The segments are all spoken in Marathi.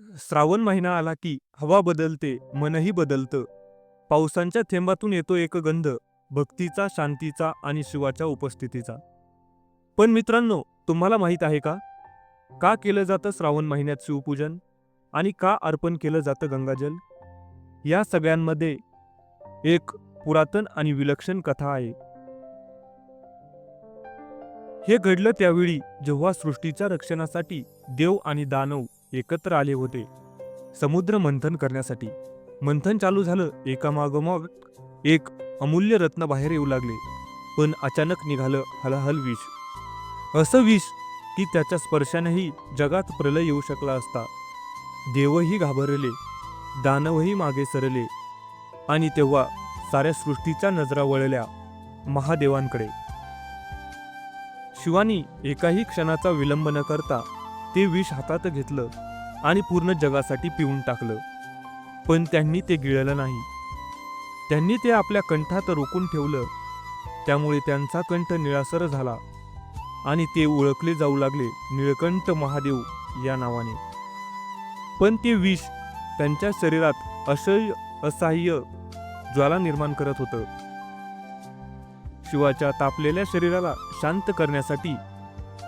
श्रावण महिना आला की हवा बदलते मनही बदलतं. पावसांच्या थेंबातून येतो एक गंध भक्तीचा शांतीचा आणि शिवाच्या उपस्थितीचा. पण मित्रांनो तुम्हाला माहीत आहे का? का केलं जातं श्रावण महिन्यात शिवपूजन? आणि का अर्पण केलं जातं गंगाजल? या सगळ्यांमध्ये एक पुरातन आणि विलक्षण कथा आहे. हे घडलं त्यावेळी जेव्हा सृष्टीच्या रक्षणासाठी देव आणि दानव एकत्र आले होते. समुद्र मंथन करण्यासाठी. मंथन चालू झालं एकामागोमाग एक अमूल्य रत्न बाहेर येऊ लागले. पण अचानक निघालं हलहल विष. असं विष की त्याच्या स्पर्शानेही जगात प्रलय येऊ शकला असता. देवही घाबरले दानवही मागे सरले आणि तेव्हा साऱ्या सृष्टीच्या नजरा वळल्या महादेवांकडे. शिवानी एकाही क्षणाचा विलंब न करता ते विष हातात घेतलं आणि पूर्ण जगासाठी पिऊन टाकलं. पण त्यांनी ते गिळलं नाही. त्यांनी ते आपल्या कंठात रोखून ठेवलं. त्यामुळे त्यांचा कंठ निळासर झाला आणि ते ओळखले जाऊ लागले निळकंठ महादेव या नावाने. पण ते विष त्यांच्या शरीरात असह्य असह्य ज्वाला निर्माण करत होतं. शिवाच्या तापलेल्या शरीराला शांत करण्यासाठी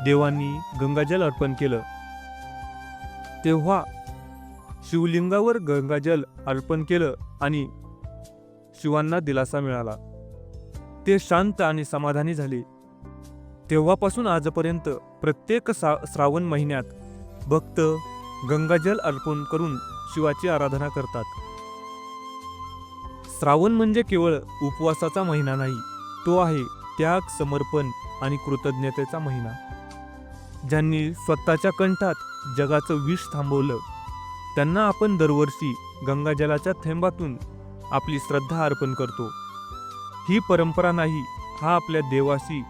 देवांनी गंगाजल अर्पण केलं. तेव्हा शिवलिंगावर गंगाजल अर्पण केलं आणि शिवांना दिलासा मिळाला. ते शांत आणि समाधानी झाले. तेव्हापासून आजपर्यंत प्रत्येक सा श्रावण महिन्यात भक्त गंगाजल अर्पण करून शिवाची आराधना करतात. श्रावण म्हणजे केवळ उपवासाचा महिना नाही तो आहे त्याग समर्पण आणि कृतज्ञतेचा महिना. ज्यांनी स्वतःच्या कंठात जगाचं विष थांबवलं. त्यांना आपण दरवर्षी गंगाजलाच्या थेंबातून आपली श्रद्धा अर्पण करतो. ही परंपरा नाही हा आपल्या देवाशी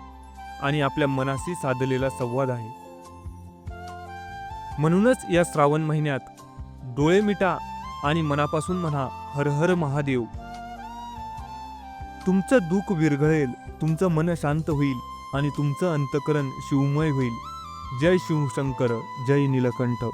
आणि आपल्या मनाशी साधलेला संवाद आहे. म्हणूनच या श्रावण महिन्यात डोळे मिटा आणि मनापासून म्हणा हर हर महादेव. तुमचं दुःख विरघळेल तुमचं मन शांत होईल आणि तुमचं अंतकरण शिवमय होईल. जय शिवशंकर जय नीलकंठ.